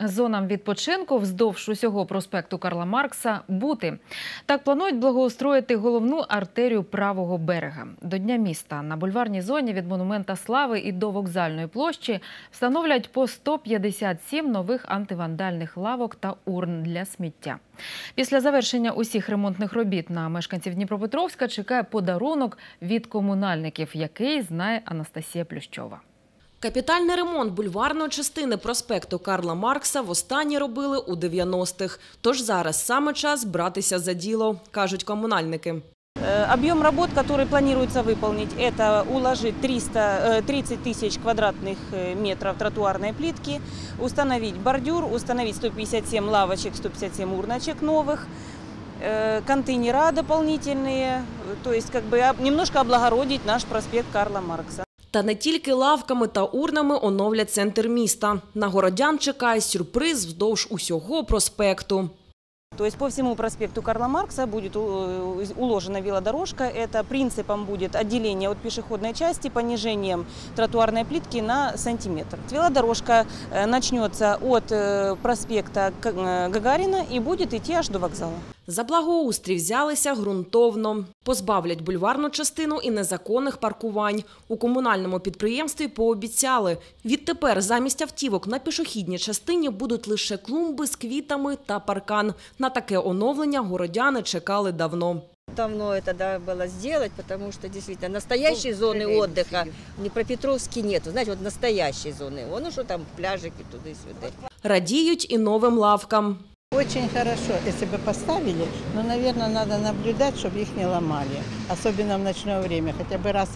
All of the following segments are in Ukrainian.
Зонам відпочинку вздовж усього проспекту Карла Маркса бути. Так планують благоустроїти головну артерію правого берега. До Дня міста на бульварній зоні від Монумента Слави і до вокзальної площі встановлять по 157 нових антивандальних лавок та урн для сміття. Після завершення усіх ремонтних робіт на мешканців Дніпропетровська чекає подарунок від комунальників, який знає Анастасія Плющова. Капітальний ремонт бульварної частини проспекту Карла Маркса востаннє робили у 90-х. Тож зараз саме час братися за діло, кажуть комунальники. Э, Объем работ, который планируется выполнить, это уложить 300, э, 30 тысяч квадратных э, метров тротуарной плитки, установить бордюр, установить 157 лавочек, 157 урночек новых, э, контейнера дополнительные, то есть как бы об- немножко облагородить наш проспект Карла Маркса. Та не тільки лавками та урнами оновлять центр міста. На городян чекає сюрприз вздовж усього проспекту. То есть по всему проспекту Карла Маркса будет э, уложена велодорожка. Это принципом будет отделение от пешеходной части понижением тротуарной плитки на сантиметр. Велодорожка э, начнется от э, проспекта К- э, Гагарина и будет идти аж до вокзала. За благоустрій взялися ґрунтовно. Позбавлять бульварну частину і незаконних паркувань. У комунальному підприємстві пообіцяли. Відтепер замість автівок на пішохідній частині будуть лише клумби з квітами та паркан. На таке оновлення городяни чекали давно. Давно это да, было сделать, потому что действительно настоящей зоны отдыха в Днепропетровске нету. Знаете, вот настоящей зоны. Вон ну что там пляжики туда-сюда. Радіють і новим лавкам. Очень хорошо, если бы поставили, но, наверное, надо наблюдать, чтобы их не ломали. Особенно в ночное время. Хотя бы раз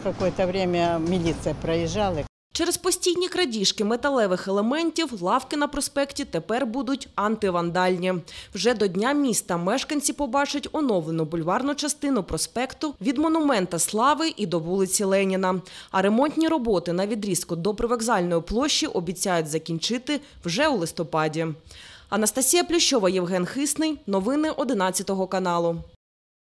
в какое-то время милиция проезжала. Через постійні крадіжки металевих елементів лавки на проспекті тепер будуть антивандальні. Вже до Дня міста мешканці побачать оновлену бульварну частину проспекту від Монумента Слави і до вулиці Леніна. А ремонтні роботи на відрізку до привокзальної площі обіцяють закінчити вже у листопаді. Анастасія Плющова, Євген Хисний. Новини 11 каналу.